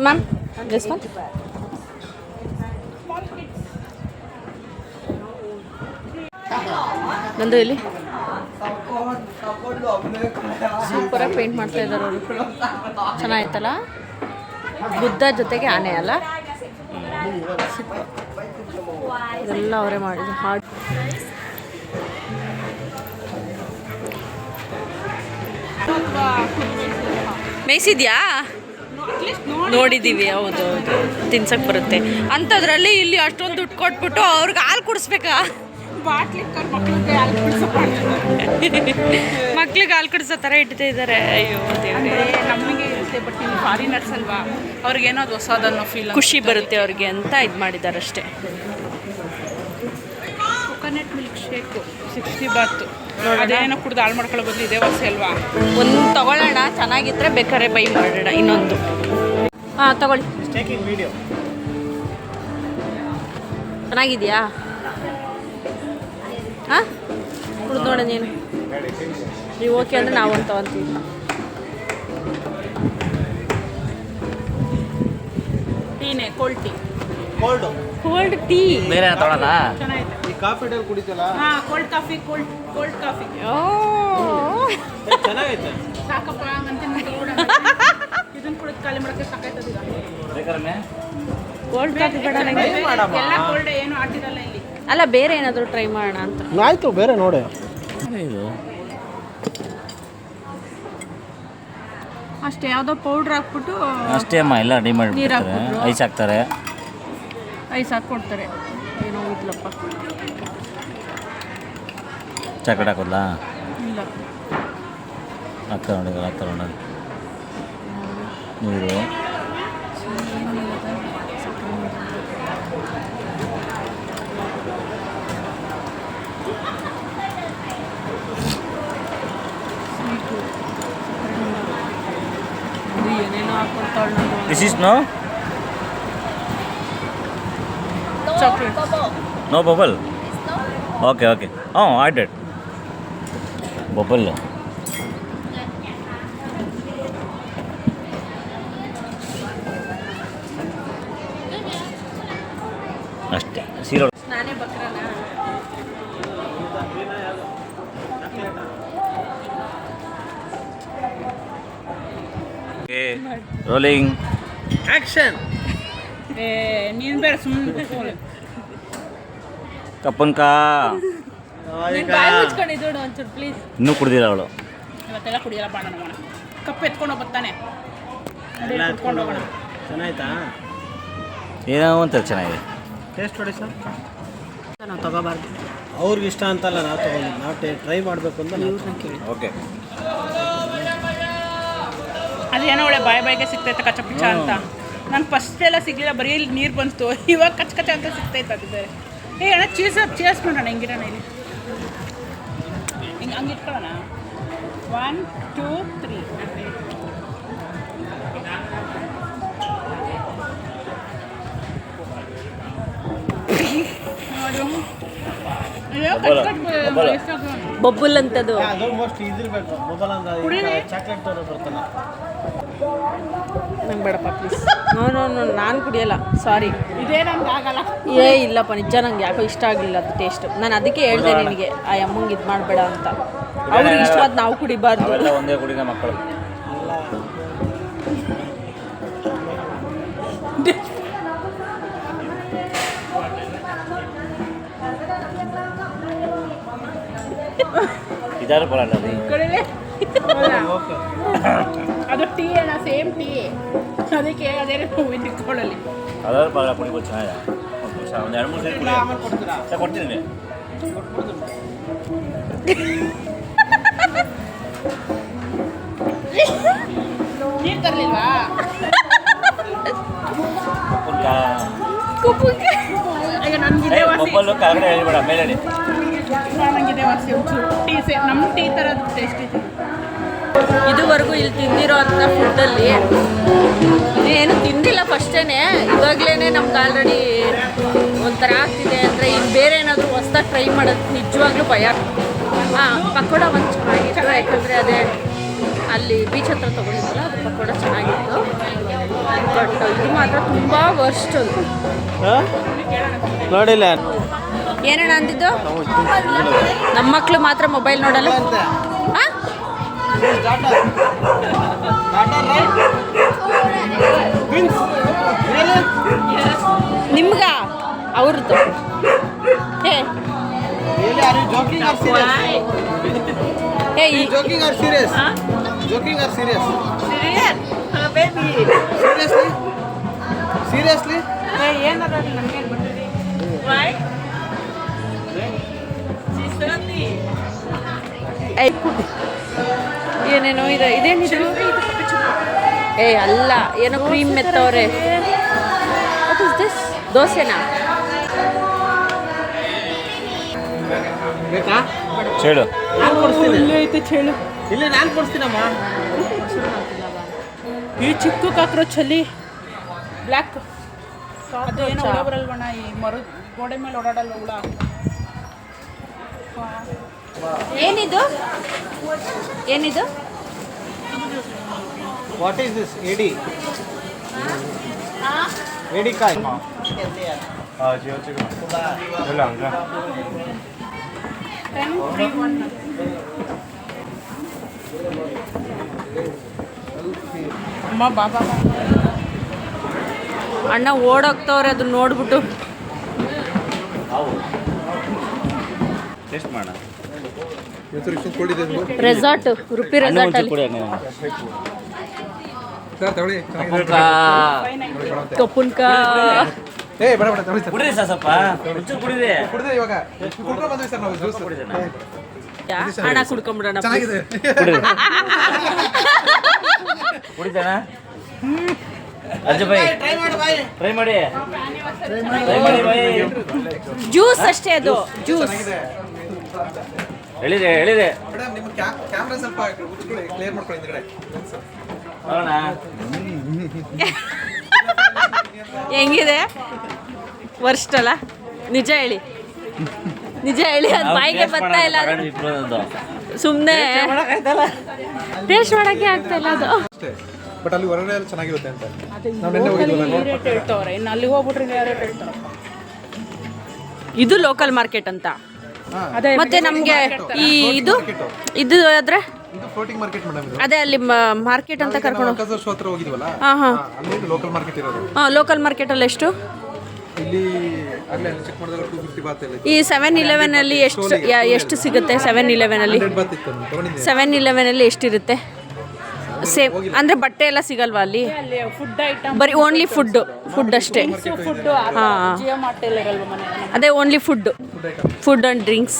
ಮ್ಯಾಮ್ ದಿಸ್ ಒನ್ ನಂದು ಇಲ್ಲಿ. ಸೂಪರಾಗಿ ಪೇಂಟ್ ಮಾಡ್ತಾ ಇದ್ದಾರೆ ಅವರು. ಚೆನ್ನಾಗಿತ್ತಲ್ಲ? ಬುದ್ಧ ಜೊತೆಗೆ ಆನೆ ಅಲ್ಲ? ಎಲ್ಲ ಅವರೇ ಮಾಡಿದ್ರು ಹಾಡು ಮೇಯ್ಸಿದ್ಯಾ? ನೋಡಿದ್ದೀವಿ ಹೌದು ಹೌದು. ತಿನ್ಸಕ್ ಬರುತ್ತೆ. ಅಂಥದ್ರಲ್ಲಿ ಇಲ್ಲಿ ಅಷ್ಟೊಂದು ದುಡ್ಡು ಕೊಟ್ಬಿಟ್ಟು ಅವ್ರಿಗೆ ಹಾಲು ಕುಡಿಸ್ಬೇಕಾ? <laughs> ಮಕ್ಳಿಗೆ ಹಾಲು ಕುಡಿಸೋ ಥರ ಇಡ್ತಾ ಇದ್ದಾರೆ. ಅಯ್ಯೋ ನಮಗೆ ಇರುತ್ತೆ ಬಟ್ ನೀವು ಫಾರಿನರ್ಸ್ ಅಲ್ವಾ ಅವ್ರಿಗೇನೋ ಅದು ಹೊಸದನ್ನು ಫೀಲ್ ಖುಷಿ ಬರುತ್ತೆ ಅವ್ರಿಗೆ ಅಂತ ಇದು ಮಾಡಿದ್ದಾರೆ ಅಷ್ಟೇ coconut milk shake sixty baht ಅದೇನೋ ಕುಡ್ದು ಹಾಳು ಮಾಡ್ಕೊಳ್ಳೋ ಬದಲು ಇದೇ ವಾಸಿ ಅಲ್ವಾ? ಒಂದು ತಗೊಳ್ಳೋಣ ಚೆನ್ನಾಗಿದ್ರೆ ಬೇಕಾದ್ರೆ ಬೈ ಮಾಡೋಣ ಇನ್ನೊಂದು. ಹಾಂ ತಗೊಳ್ಳಿ. ಚೆನ್ನಾಗಿದೆಯಾ? ಹಾಂ? ಕುಡ್ದು ನೋಡ ನೀನು. ನೀವು ಓಕೆ ಅಂದರೆ ನಾವು ಅಂತ ತಗೊಂತೀವಿ ಟೀನೇ cold tea cold cold tea ಬೇರೆ ತೊಗೊಳಲ್ಲ ಚೆನ್ನಾಗಿದೆ ಈ ಕಾಫಿ ಡೇಲ್ ಕುಡಿತಲ್ಲ ಹಾ cold coffee cold cold coffee ಓ. ಚೆನ್ನಾಗೈತೆ. ಸಾಕಪ್ಪ ಅಂತ ಇದನ್ನ ಕುಡಿದು ಖಾಲಿ ಮಾಡಕ್ಕೆ ಸಾಕಾಯ್ತದ ಬೇಕಾದ್ರೆ ಕೋಲ್ಡ್ ಕಾಫಿ ಬೇಡ ನನಗೆ ಎಲ್ಲ ಕೋಲ್ಡ್ ಏನು ಆಟಿರಲ್ಲ ಇಲ್ಲಿ. ಅಲ್ಲ ಬೇರೆ ಏನಾದರೂ ಟ್ರೈ ಮಾಡೋಣ ಅಂತ. ಆಯ್ತು ಬೇರೆ ನೋಡಿ. ಇದು ಅಷ್ಟೇ ಯಾವುದೋ ಪೌಡ್ರ್ ಹಾಕ್ಬಿಟ್ಟು ಅಷ್ಟೇ ಅಮ್ಮ ಎಲ್ಲ ರೆಡಿ ಮಾಡಿ ನೀರ್ ಹಾಕ್ಬಿಟ್ರು. ಐಸ್ ಹಾಕ್ತಾರೆ. ಐಸ್ ಹಾಕ್ಕೊಡ್ತಾರೆ. ಏನೋ ಇದ್ಲಪ್ಪ ಚಾಕ್ಲೇಟ್ ಹಾಕೋದ್ಲಾ? ಇಲ್ಲ. ಹಾಕ್ತಾರೆ ನೋಡಿ ಹಾಕ್ತಾರೆ ನೋಡಿ. ನೀರು. This is no? No Chocolate. bubble. No bubble? No. Okay, okay. Oh, I did. Bubble. Rolling action ಏ ನೀನು ಬೇಡ ಸುಮ್ಮನೆ ಕಪ್ಪನ್ಕ ಬಾಯಿ ಮುಚ್ಕೊಂಡಿದ್ದು ಒಂಚೂರು ಪ್ಲೀಸ್ ಇನ್ನೂ ಕುಡ್ದಿಲ್ಲ ಅವಳು. ಇವತ್ತೆಲ್ಲ ಕುಡಿಯಲ್ಲ ಬಾಣ ನೋಡೋಣ ಕಪ್ಪು ಎತ್ಕೊಂಡು ಬರ್ತಾನೆ ಎತ್ಕೊಂಡು ಹೋಗೋಣ. ಚೆನ್ನಾಯ್ತಾ? ಏನೋ ಒಂಥರ ಚೆನ್ನಾಗಿದೆ. ಟೇಸ್ಟ್ ನೋಡಿ ಸರ್. ನಾವು ತಗೋಬಾರ್ದು. ಅವ್ರಿಗೆ ಇಷ್ಟ ಅಂತಲ್ಲ ನಾವು ತಗೊಂಡು ನಾವು ಟ್ರೈ ಮಾಡಬೇಕು ಅಂತ ನಾವು ಓಕೆ ಅದೇನೋ ಒಳ್ಳೆ ಬಾಯಿ ಬಾಯಿಗೆ ಸಿಗ್ತೈತೆ ಕಚ್ಚ ಪಿಚ್ಚ ಅಂತ. ನಾನು ಫಸ್ಟ್ ಎಲ್ಲ ಸಿಗಲಿಲ್ಲ ಬರೀ ಇಲ್ಲಿ ನೀರು ಬಂತು. <laughs> ಇವಾಗ ಕಚ್ಚ ಕಚ್ಚ ಅಂತ ಸಿಗ್ತೈತೆ ಅದು ಬೇರೆ. ಏ ಅಣ್ಣ ಚೀಸ್ ಚೇಸ್ ಮಾಡೋಣ ಹೆಂಗಿರೋಣ ಇಲ್ಲಿ? ಹಿಂಗೆ ಹಂಗೆ ಇಟ್ಕೊಳ್ಳೋಣ. One two three bubble. ಅಂತದು ಅದು ಮೊಬೈಲ್ ಚಾಕ್ಲೇಟ್ ತರ ನಂಗೆ ಬೇಡಪ್ಪ ಪ್ಲೀಸ್ ನೋ ನೋ ನೋ ನಾನು ಕುಡಿಯಲ್ಲ. ಸಾರಿ ಇದೇ ನಂಗೆ ಆಗಲ್ಲ. ಏ ಇಲ್ಲಪ್ಪ ನಿಜ ನಂಗೆ ಯಾಕೋ ಇಷ್ಟ ಆಗಲಿಲ್ಲ ಅದು ಟೇಸ್ಟ್ ನಾನು ಅದಕ್ಕೆ ಹೇಳ್ದೆ ನಿನಗೆ ಆ ಅಮ್ಮಂಗೆ ಇದು ಮಾಡಬೇಡ ಅಂತ. ಅವ್ರಿಗೆ ಇಷ್ಟವಾದ ನಾವು ಕುಡಿಬಾರ್ದು. ಅವೆಲ್ಲ ಒಂದೇ ಕುಡಿನ ಮಕ್ಕಳು. <laughs> ಇದಾರು ಬರಲ್ಲ ಅದು ಟೀ ಅಣ್ಣ ಸೇಮ್ ಟೀ. ಅದಕ್ಕೆ ಅದೇ ಹೂವಿನ ಅದಾರು ಬರಲ್ಲ ಕುಡಿಬೋದು ಚೆನ್ನಾಗಿದೆ. ಒಂದು ಎರಡು ಮೂರು ಸರಿ ಕುಡಿ ಸರ್ ಕೊಡ್ತೀನಿ ನೀರು ತರಲಿಲ್ವಾ? ಈಗ ನನಗಿದೆ ವಾಸಿ. ಮೊಬೈಲು ಕೆಳಗಡೆ ಹೇಳಿಬೇಡ ಮೇಲೆ ಹೇಳಿ ನನಗಿದೆ ವಾಸಿ. ಒಂಚೂರು ಟೀ ಸೇ ನಮ್ಮ ಟೀ ಥರದ್ದು ಟೇಸ್ಟ್ ಇದೆ. ಇದುವರೆಗೂ ಇಲ್ಲಿ ತಿಂದಿರೋ ಅಂಥ ಫುಡ್ಡಲ್ಲಿ ಏನು ತಿಂದಿಲ್ಲ ಫಸ್ಟೇನೆ ಇವಾಗಲೇ ನಮ್ಗೆ ಆಲ್ರೆಡಿ ಒಂಥರ ಆಗ್ತಿದೆ ಅಂದರೆ ಇನ್ನು ಬೇರೆ ಏನಾದರೂ ಹೊಸ್ದಾಗಿ ಟ್ರೈ ಮಾಡೋದು ನಿಜವಾಗ್ಲೂ ಭಯ. ಹಾಂ ಪಕೋಡ ಒಂದು ಚೆನ್ನಾಗಿತ್ತು. ಯಾಕಂದರೆ ಅದೇ ಅಲ್ಲಿ ಬೀಚ್ ಹತ್ರ ತೊಗೊಂಡಿದ್ದಲ್ಲ ಅದು ಪಕೋಡ ಚೆನ್ನಾಗಿತ್ತು. ಬಟ್ ಇದು ಮಾತ್ರ ತುಂಬ ವರ್ಸ್ಟ್ ಅದು ನೋಡಿಲ್ಲ. ಏನಣ್ಣ ಅಂದಿದ್ದು? ನಮ್ಮ ಮಕ್ಕಳು ಮಾತ್ರ ಮೊಬೈಲ್ ನೋಡಲ್ಲ? ನಿಮ್ಗ ಅವ್ರದ್ದು ಏ Really, are you joking or serious? ಏ ಈ- Joking or serious? Joking or serious? Seriously? Seriously? ಏ, ಏನೇನೋ ಇದೆ. ಇದೇನಿದು? ಏ ಅಲ್ಲ ಏನೋ ಕ್ರೀಮ್ ಮೆತ್ತವ್ರೆ. ವಾಟ್ ಇಸ್ ದಿಸ್ ದೋಸೆನಾ? ಚೇಳು ನಾನು ಕೊಡಿಸ್ತೀನಿ ಇಲ್ಲೇ ಐತೆ ಚೇಳು ಇಲ್ಲ ನಾನು ಕೊಡಿಸ್ತೀನಮ್ಮ ಈ ಚಿಕ್ಕ ಕಾಕ್ರೋಚ್ ಅಲ್ಲಿ ಬ್ಲ್ಯಾಕ್. ಅದು ಏನೋ ಹುಳ ಬರಲ್ವಣ್ಣ ಈ ಮರು ಗೋಡೆ ಮೇಲೆ ಓಡಾಡಲ್ಲ ಹುಳ. ಏನಿದು? ಏನಿದು? ವಾಟ್ ಈಸ್ ದಿಸ್ ಎಡಿ ಎಡಿ ಕಾಯಿ. ಒನ್ ಅಮ್ಮ ಬಾಬಾ ಅಣ್ಣ ಓಡೋಗ್ತವ್ರೆ ಅದನ್ನ ನೋಡ್ಬಿಟ್ಟು. ಟೇಸ್ಟ್ ಮಾಡೋಣ. ರೆಸಾರ್ಟ್ ರುಪಿ ರೆಸಾರ್ಟ್ ಅಲ್ಲಿ. ಕಪ್ಪುನ್ಕ ಏ ಬೇಡ ಬೇಡ ತಗೊಳ್ಳಿ ಸರ್. ಕುಡೀರಿ ಸರ್ ಸ್ವಲ್ಪ. ಒಂಚೂರು ಕುಡೀರಿ. ಕುಡಿದೆ ಇವಾಗ. ಕುಡ್ಕೊಂಡು ಬಂದ್ವಿ ಸರ್ ನಾವು. ಜ್ಯೂಸ್. ಹಣ ಕುಡ್ಕೊಂಬಿಡೋಣ ಚೆನ್ನಾಗಿದೆ. ಕುಡಿತೇನ ಅಜ್ಜ ಬೈ ಟ್ರೈ ಮಾಡಿ ಟ್ರೈ ಮಾಡಿ. ಜ್ಯೂಸ್ ಅಷ್ಟೇ ಅದು. ಜ್ಯೂಸ್ ಹೇಳಿದೆ ಹೇಳಿದೆ ಮೇಡಮ್ ನಿಮ್ಮ ಕ್ಯಾಮ್ರಾ ಸ್ವಲ್ಪ ಕ್ಲಿಯರ್ ಮಾಡ್ಕೊಳ್ಳಿ ಹಿಂದ್ಗಡೆ. ನೋಡೋಣ. ಹೆಂಗಿದೆ? ವರ್ಸ್ಟ್ ಅಲ್ಲ? ನಿಜ ಹೇಳಿ. ನಿಜ ಹೇಳಿ ಅದು ಬಾಯಿಗೆ ಬರ್ತಾ ಇಲ್ಲ. ಸುಮ್ಮನೆ ಟೇಸ್ಟ್ ಮಾಡೋಕ್ಕೆ ಆಗ್ತಾ ಇಲ್ಲ ಅದು. ಬಟ್ ಅಲ್ಲಿ ಹೊರಗಡೆ ಎಲ್ಲ ಚೆನ್ನಾಗಿರುತ್ತೆ ಅಂತ. ನಾವು ನಿನ್ನೆ ಹೋಗಿದ್ವಲ್ಲ? ಅಲ್ಲಿ ಹೋಗ್ಬಿಟ್ರೆ ಇದು ಲೋಕಲ್ ಮಾರ್ಕೆಟ್ ಅಂತ. ಮತ್ತೆ ನಮಗೆ ಈ ಇದು? ಇದು ಆದ್ರೆ ಇದು ಫ್ಲೋಟಿಂಗ್ ಮಾರ್ಕೆಟ್ ಮೇಡಮ್ ಇದು. ಅದೇ ಅಲ್ಲಿ ಮಾರ್ಕೆಟ್ ಅಂತ ಕರ್ಕೊಂಡು ಅಂಕಜರ್ ಶೋ ಹತ್ರ ಹೋಗಿದ್ವಲ್ಲ? ಹಾಂ ಹಾಂ. ಹಾ, ಅಲ್ಲಿ ಲೋಕಲ್ ಮಾರ್ಕೆಟ್ ಇರೋದು. ಹಾಂ ಲೋಕಲ್ ಮಾರ್ಕೆಟಲ್ಲಿ ಎಷ್ಟು? ಇಲ್ಲಿ ಆಗಲೇ ಚೆಕ್ ಮಾಡಿದಾಗ ಟೂ ಫಿಫ್ಟಿ ಬಾತ್ ಎಲ್ಲ ಈ ಸೆವೆನ್ ಇಲೆವೆನಲ್ಲಿ ಎಷ್ಟು ಎಷ್ಟು ಸಿಗುತ್ತೆ ಸೆವೆನ್ ಇಲೆವೆನಲ್ಲಿ ಅಲ್ಲಿ? ಬಾತ್ ಇತ್ತು ಅಲ್ಲಿ ಸೆವೆನ್ ಎಷ್ಟಿರುತ್ತೆ? ಸೇಮ್ ಅಂದರೆ ಬಟ್ಟೆ ಎಲ್ಲ ಸಿಗಲ್ವಾ ಅಲ್ಲಿ? ಅಲ್ಲಿ ಫುಡ್ ಐಟಮ್ ಬರೀ ಓನ್ಲಿ ಫುಡ್ ಫುಡ್ ಅಷ್ಟೇ. ಫುಡ್ ಹಾಂ ಜಿಯೋ ಮಾರ್ಟೆಲ್ಲ ಇರಲ್ವ ಮನೆ ಅದೇ only food food and drinks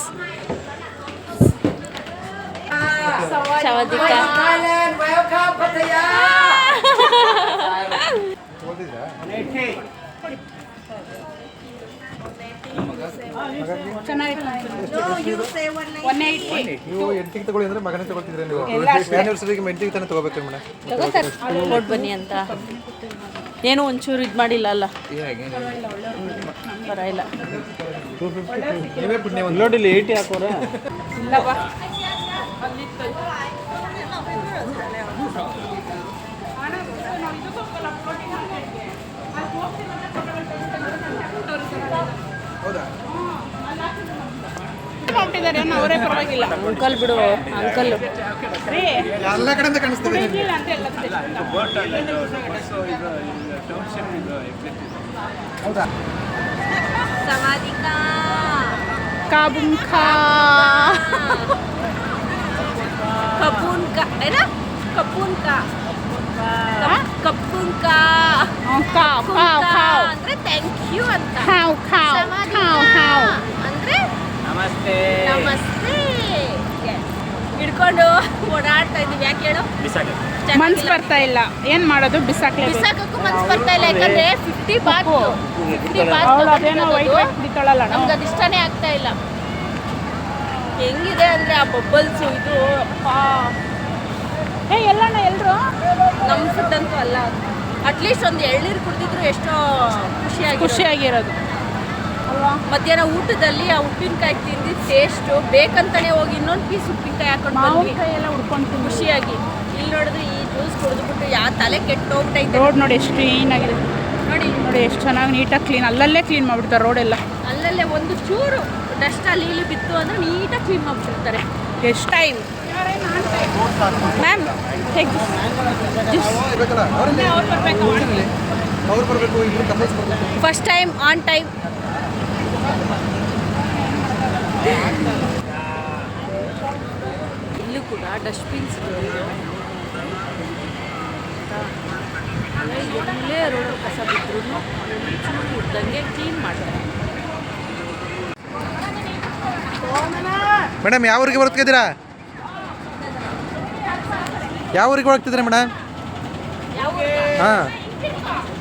ಸವಾದಿಕ ಚೆನ್ನಾಗಿತ್ತು ಒನ್ ಏಯ್ಟಿ ನೀವು ಎಂಟಿಗೆ ತಗೊಳ್ಳಿ ಅಂದ್ರೆ ಮಗನೇ ತಗೊಳ್ತಿದ್ರೆ ನೀವು. ಆ್ಯನಿವರ್ಸರಿಗೆ ಎಂಟಿಗೆ ತಾನೇ ತಗೋಬೇಕು ಮೇಡಮ್. ಕೊಟ್ಟು ಬನ್ನಿ ಅಂತ. ಏನೂ ಒಂಚೂರು ಇದು ಮಾಡಿಲ್ಲ ಅಲ್ಲ. ಬರಲ್ಲ. ನೀವೇ ಪುಣ್ಯ ಒಂದು. ನೋಡಿ ಇಲ್ಲಿ ಏಯ್ಟಿ ಹಾಕೋರೆ. ಮಾಡ್ತಿದ್ದಾರೆ ಅವರೇ ಪರವಾಗಿಲ್ಲ. ಅಂಕಲ್ ಬಿಡು ಅಂಕಲ್. ರೀ ಎಲ್ಲ ಕಡೆಯಿಂದ ಕಾಣಿಸ್ತಿದೆ. ಇಲ್ಲ ಅಂತ ಎಲ್ಲ ಹೌದಾ? ka. Kapun ka. ಕಾವ್ ಕಾವ್ ಕಾವ್. ಅಂದ್ರೆ ಥ್ಯಾಂಕ್ ಯು ಅಂತ. ಕಾವ್ ಕಾವ್ ಕಾವ್. ನಮಸ್ತೆ. ನಮಸ್ತೆ. ಹಿಡ್ಕೊಂಡು ಓಡಾಡ್ತಾ ಇದೀವಿ ಯಾಕೆ ಹೇಳು? ಮನ್ಸ್ ಬರ್ತಾ ಇಲ್ಲ. ಏನ್ ಮಾಡೋದು? ಬಿಸಾಕ್ಲೆ ಬಿಸಾಕಕ್ಕೂ ಮನ್ಸ್ ಬರ್ತಾ ಇಲ್ಲ. ಯಾಕಂದ್ರೆ ಫಿಫ್ಟಿ ಬಾತ್ ಫಿಫ್ಟಿ ಬಾತ್ ನಮ್ಗೆ ಅದು ಇಷ್ಟನೇ ಆಗ್ತಾ ಇಲ್ಲ. ಹೆಂಗಿದೆ ಅಂದ್ರೆ ಆ ಬಬ್ಬಲ್ಸು ಇದು? ಅಪ್ಪಾ. ಏ ಎಲ್ಲಣ್ಣ ಎಲ್ರು? ನಮ್ಮ ಫುಡ್ ಅಂತೂ ಅಲ್ಲ. ಅಟ್ಲೀಸ್ಟ್ ಒಂದು ಎಳ್ನೀರು ಕುಡಿದಿದ್ರು ಎಷ್ಟೋ ಖುಷಿಯಾಗಿ ಖುಷಿಯಾಗಿರೋದು. ಮಧ್ಯಾಹ್ನ ಊಟದಲ್ಲಿ ಆ ಉಪ್ಪಿನಕಾಯಿ ತಿಂದು ಟೇಸ್ಟು ಬೇಕಂತಾನೆ ಹೋಗಿ ಇನ್ನೊಂದು ಪೀಸ್ ಉಪ್ಪಿನಕಾಯಿ ಹಾಕೊಂಡು ಮಾವಿನಕಾಯಿ ಎಲ್ಲ ಉಡ್ಕೊಂಡು ಖುಷಿಯಾಗಿ. ಇಲ್ಲಿ ನೋಡಿದ್ರೆ ಈ ಜ್ಯೂಸ್ ಕುಡಿದ್ಬಿಟ್ಟು ಯಾವ ತಲೆ ಕೆಟ್ಟೋಗ್ಬಿಟ್ಟೈತೆ ರೋಡ್ ನೋಡಿ ಎಷ್ಟು ಕ್ಲೀನ್ ಆಗಿದೆ ನೋಡಿ. ನೋಡಿ ಎಷ್ಟು ಚೆನ್ನಾಗಿ ನೀಟಾಗಿ ಕ್ಲೀನ್ ಅಲ್ಲಲ್ಲೇ ಕ್ಲೀನ್ ಮಾಡಿಬಿಡ್ತಾರೆ ರೋಡ್ ಎಲ್ಲ. ಅಲ್ಲಲ್ಲೇ ಒಂದು ಚೂರು ಡಸ್ಟ್ ಅಲ್ಲಿ ಇಲ್ಲಿ ಬಿತ್ತು ಅಂದ್ರೆ ನೀಟಾಗಿ ಕ್ಲೀನ್ ಮಾಡಿಬಿಡ್ತಾರೆ ಎಷ್ಟು ಟೈಮ್ ಮ್ಯಾಮ್ ಹೇಗೆ ಫಸ್ಟ್ ಟೈಮ್ ಆನ್ ಟೈಮ್ ಇಲ್ಲೂ ಕೂಡ ಡಸ್ಟ್ಬಿನ್ಸ್ ಎಲ್ಲೇ ರೋಡ್ ಕಸ ಬಿದ್ದರೂ ಚೂರು ಇದ್ದಂಗೆ ಕ್ಲೀನ್ ಮಾಡ್ತಾರೆ. ಮೇಡಮ್ ಯಾವ ಊರಿಗೆ ಬರ್ತಿದ್ದೀರಾ? ಯಾವ ಊರಿಗೆ ಹೋಗ್ತಿದ್ದೀರಾ ಮೇಡಮ್? ಹಾಂ.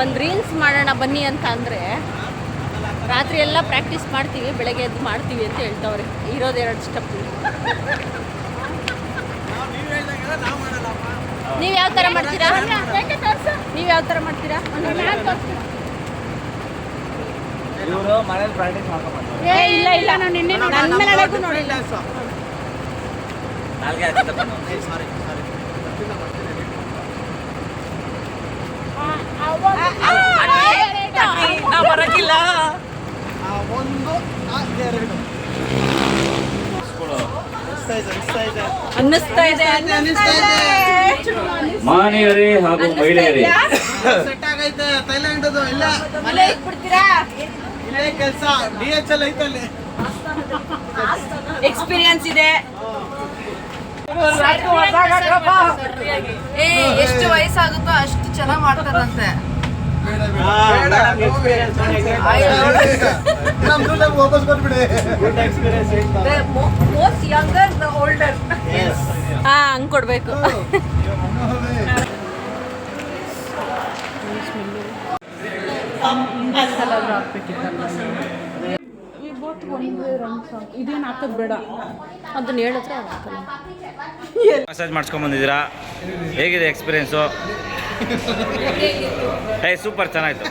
ಒಂದು ರೀಲ್ಸ್ ಮಾಡೋಣ ಬನ್ನಿ ಅಂತ ಅಂದರೆ ರಾತ್ರಿ ಎಲ್ಲ ಪ್ರಾಕ್ಟೀಸ್ ಮಾಡ್ತೀವಿ ಬೆಳಗ್ಗೆ ಎದ್ದು ಮಾಡ್ತೀವಿ ಅಂತ ಹೇಳ್ತವ್ರೆ. ಇರೋದು ಎರಡು ಸ್ಟೆಪ್ ನೀವು ಯಾವ ಥರ ಮಾಡ್ತೀರಾ? ನೀವು ಯಾವ ಥರ ಮಾಡ್ತೀರಾ? ಇಲ್ಲ ಇಲ್ಲ. ನಾನು ನಿನ್ನೆ ನೋಡಿ. ನನ್ನ ಮೇಲೆ ನೋಡಿಲ್ಲ ಹಚ್ಚಿ ಬರಕಿಲ್ಲ ಒಂದು ಎರಡು ಅನ್ನಿಸ್ತಾ ಇದೆ ಮಾನವೀಯರೇ ಹಾಗೂ ಮಹಿಳೆಯರೇ ಸೆಟ್ ಆಗೈತೆ ಥೈಲ್ಯಾಂಡ್ ಇಲ್ಲ ಮನೆ ಬಿಡ್ತೀರಾ ಇಲ್ಲೇ ಕೆಲಸ ಡಿ ಎಚ್ ಎಲ್ ಐತಲ್ಲಿ. ಎಕ್ಸ್ಪೀರಿಯನ್ಸ್ ಇದೆ. ಏ ಎಷ್ಟು ವಯಸ್ಸಾಗುತ್ತೋ ಅಷ್ಟು ಚೆನ್ನಾಗಿ ಮಾಡ್ತಾರಂತೆ. ಮೋಸ್ಟ್ ಯಂಗರ್ ದ ಓಲ್ಡರ್ ಹಾ ಹಂಗ್ ಕೊಡ್ಬೇಕು. ಇದೇನು ಹಾಕೋದು ಬೇಡ. ಅದನ್ನ ಹೇಳಿದ್ರೆ ಅವ್ರು ಹಾಕಲ್ಲ. ಮಸಾಜ್ ಮಾಡಿಸ್ಕೊಂಬಂದಿದ್ದೀರಾ? ಹೇಗಿದೆ ಎಕ್ಸ್ಪೀರಿಯೆನ್ಸು? ಏ ಸೂಪರ್ ಚೆನ್ನಾಗಿತ್ತು.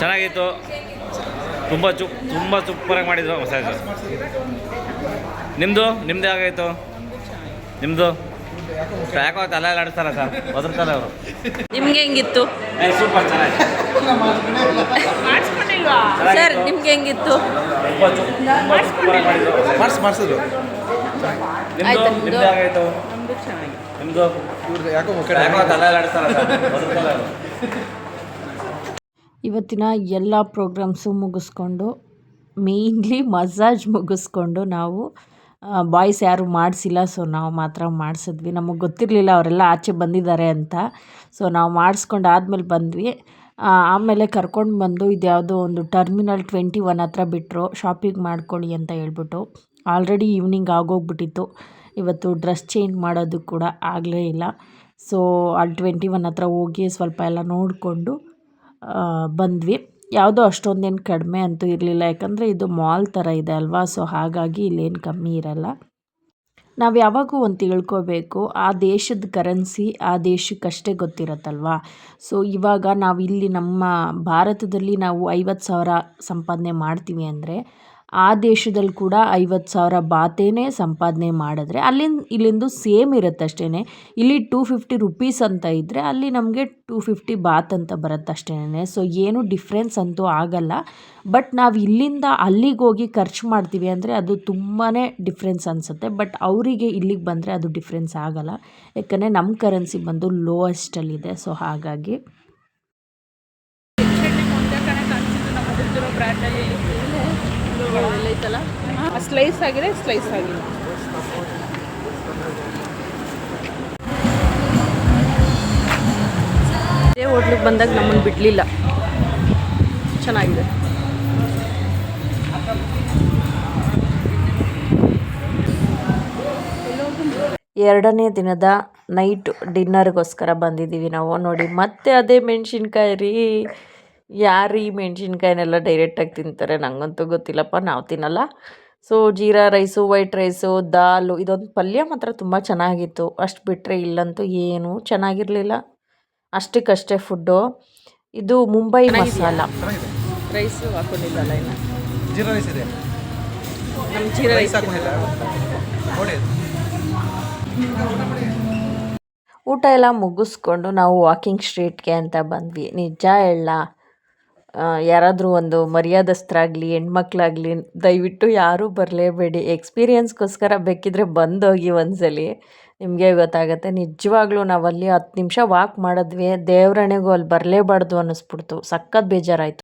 ಚೆನ್ನಾಗಿತ್ತು. ತುಂಬ ಚು ತುಂಬ ಸೂಪರಾಗಿ ಮಾಡಿದ್ರು ಮಸಾಜ್. ನಿಮ್ಮದು ನಿಮ್ಮದು ಹೇಗಾಯಿತು? ನಿಮ್ಮದು ಯಾಕೋ ತಲೆ ಎಲ್ಲ ಆಡಿಸ್ತಾರ ಸರ್ ಒದರ್ತಾರೆ ಅವರು. ನಿಮ್ಗೆ ಹೆಂಗಿತ್ತು? ಏ ಸೂಪರ್ ಚೆನ್ನಾಗಿತ್ತು. <laughs> ಸರ್ ನಿಮ್ಗೆ ಹೆಂಗಿತ್ತು? ಮಾಡಿಸ್ ಆಯ್ತಾ ನಿಮ್ದು? ಇವ್ರದ್ದು ಯಾಕೋ ಇವತ್ತಿನ ಎಲ್ಲ ಪ್ರೋಗ್ರಾಮ್ಸು ಮುಗಿಸ್ಕೊಂಡು ಮೇಯ್ನ್ಲಿ ಮಸಾಜ್ ಮುಗಿಸ್ಕೊಂಡು ನಾವು ಬಾಯ್ಸ್ ಯಾರು ಮಾಡಿಸಿಲ್ಲ ಸೊ ನಾವು ಮಾತ್ರ ಮಾಡಿಸಿದ್ವಿ. ನಮಗೆ ಗೊತ್ತಿರಲಿಲ್ಲ ಅವರೆಲ್ಲ ಆಚೆ ಬಂದಿದ್ದಾರೆ ಅಂತ. ಸೊ ನಾವು ಮಾಡಿಸ್ಕೊಂಡು ಆದಮೇಲೆ ಬಂದ್ವಿ. ಆಮೇಲೆ ಕರ್ಕೊಂಡು ಬಂದು ಇದ್ಯಾವುದೋ ಒಂದು ಟರ್ಮಿನಲ್ ಟ್ವೆಂಟಿ ಒನ್ ಹತ್ರ ಬಿಟ್ಟರು ಶಾಪಿಂಗ್ ಮಾಡ್ಕೊಳ್ಳಿ ಅಂತ ಹೇಳ್ಬಿಟ್ಟು. ಆಲ್ರೆಡಿ ಈವ್ನಿಂಗ್ ಆಗೋಗ್ಬಿಟ್ಟಿತ್ತು. ಇವತ್ತು ಡ್ರೆಸ್ ಚೇಂಜ್ ಮಾಡೋದು ಕೂಡ ಆಗಲೇ ಇಲ್ಲ. ಸೊ ಅಲ್ಲಿ ಟ್ವೆಂಟಿ ಒನ್ ಹತ್ರ ಹೋಗಿ ಸ್ವಲ್ಪ ಎಲ್ಲ ನೋಡಿಕೊಂಡು ಬಂದ್ವಿ. ಯಾವುದೋ ಅಷ್ಟೊಂದೇನು ಕಡಿಮೆ ಅಂತೂ ಇರಲಿಲ್ಲ. ಯಾಕಂದರೆ ಇದು ಮಾಲ್ ಥರ ಇದೆ ಅಲ್ವಾ? ಸೊ ಹಾಗಾಗಿ ಇಲ್ಲೇನು ಕಮ್ಮಿ ಇರಲ್ಲ. ನಾವು ಯಾವಾಗೂ ಒಂದು ತಿಳ್ಕೊಬೇಕು, ಆ ದೇಶದ ಕರೆನ್ಸಿ ಆ ದೇಶಕ್ಕಷ್ಟೇ ಗೊತ್ತಿರತ್ತಲ್ವಾ? ಸೊ ಇವಾಗ ನಾವು ಇಲ್ಲಿ ನಮ್ಮ ಭಾರತದಲ್ಲಿ ನಾವು ಐವತ್ತು ಸಾವಿರ ಸಂಪಾದನೆ ಮಾಡ್ತೀವಿ ಅಂದರೆ ಆ ದೇಶದಲ್ಲಿ ಕೂಡ ಐವತ್ತು ಸಾವಿರ ಬಾತೇನೆ ಸಂಪಾದನೆ ಮಾಡಿದ್ರೆ ಅಲ್ಲಿಂದ ಇಲ್ಲಿಂದು ಸೇಮ್ ಇರುತ್ತೆ ಅಷ್ಟೇ ಇಲ್ಲಿ ಟೂ ಫಿಫ್ಟಿ ರುಪೀಸ್ ಅಂತ ಇದ್ದರೆ ಅಲ್ಲಿ ನಮಗೆ ಟೂ ಫಿಫ್ಟಿ ಬಾತ್ ಅಂತ ಬರುತ್ತೆ ಅಷ್ಟೇ ಸೊ ಏನು ಡಿಫ್ರೆನ್ಸ್ ಅಂತೂ ಆಗಲ್ಲ. ಬಟ್ ನಾವು ಇಲ್ಲಿಂದ ಅಲ್ಲಿಗೆ ಹೋಗಿ ಖರ್ಚು ಮಾಡ್ತೀವಿ ಅಂದರೆ ಅದು ತುಂಬಾ ಡಿಫ್ರೆನ್ಸ್ ಅನಿಸುತ್ತೆ. ಬಟ್ ಅವರಿಗೆ ಇಲ್ಲಿಗೆ ಬಂದರೆ ಅದು ಡಿಫ್ರೆನ್ಸ್ ಆಗಲ್ಲ. ಯಾಕಂದರೆ ನಮ್ಮ ಕರೆನ್ಸಿ ಬಂದು ಲೋಯೆಸ್ಟಲ್ಲಿದೆ ಸೊ ಹಾಗಾಗಿ. ಐತಲ್ಲ ಸ್ಲೈಸ್ ಆಗಿದೆ ಸ್ಲೈಸ್ ಆಗಿದೆ. ಅದೇ ಹೋಟ್ಲಿಗೆ ಬಂದಾಗ ನಮ್ಮನ್ನು ಬಿಡಲಿಲ್ಲ. ಚೆನ್ನಾಗಿದೆ. ಎರಡನೇ ದಿನದ ನೈಟ್ ಡಿನ್ನರ್ಗೋಸ್ಕರ ಬಂದಿದ್ದೀವಿ ನಾವು. ನೋಡಿ, ಮತ್ತೆ ಅದೇ ಮೆಣಸಿನ್ಕಾಯಿ ರೀ. ಯಾರು ಈ ಮೆಣಸಿನ್ಕಾಯಿನೆಲ್ಲ ಡೈರೆಕ್ಟಾಗಿ ತಿಂತಾರೆ ನನಗಂತೂ ಗೊತ್ತಿಲ್ಲಪ್ಪ ನಾವು ತಿನ್ನಲ್ಲ. So jeera rice white rice dal ಇದೊಂದು ಪಲ್ಯ ಮಾತ್ರ ತುಂಬ ಚೆನ್ನಾಗಿತ್ತು. ಅಷ್ಟು ಬಿಟ್ಟರೆ ಇಲ್ಲಂತೂ ಏನೂ ಚೆನ್ನಾಗಿರಲಿಲ್ಲ. ಅಷ್ಟಕ್ಕಷ್ಟೇ ಫುಡ್ಡು ಇದು ಮುಂಬೈ ಮಸಾಲ. ರೈಸು ಹಾಕೊಂಡಿದ್ದಲ್ಲ ಇನ್ನು? ಜೀರಾ ರೈಸ್ ಇದೆ. ನಮ್ಮ ಜೀರಾ ರೈಸ್ ರೈಸ್ ಹಾಕೊಂಡಿಲ್ಲ. ನೋಡಿ. ಊಟ ಎಲ್ಲ ಮುಗಿಸ್ಕೊಂಡು ನಾವು ವಾಕಿಂಗ್ ಸ್ಟ್ರೀಟ್ಗೆ ಅಂತ ಬಂದ್ವಿ. ನಿಜ ಹೇಳ. ಯಾರಾದರೂ ಒಂದು ಮರ್ಯಾದಸ್ಥರಾಗಲಿ, ಹೆಣ್ಮಕ್ಳಾಗಲಿ, ದಯವಿಟ್ಟು ಯಾರೂ ಬರಲೇಬೇಡಿ. ಎಕ್ಸ್ಪೀರಿಯನ್ಸ್ಗೋಸ್ಕರ ಬೇಕಿದ್ರೆ ಬಂದೋಗಿ ಒಂದ್ಸಲಿ. ನಿಮಗೆ ಗೊತ್ತಾಗುತ್ತೆ, ನಿಜವಾಗ್ಲೂ ನಾವು ಅಲ್ಲಿ ಹತ್ತು ನಿಮಿಷ ವಾಕ್ ಮಾಡಿದ್ವಿ. ದೇವ್ರಣೆಗೂ ಅಲ್ಲಿ ಬರಲೇಬಾರ್ದು ಅನ್ನಿಸ್ಬಿಡ್ತು. ಸಖತ್ ಬೇಜಾರಾಯಿತು.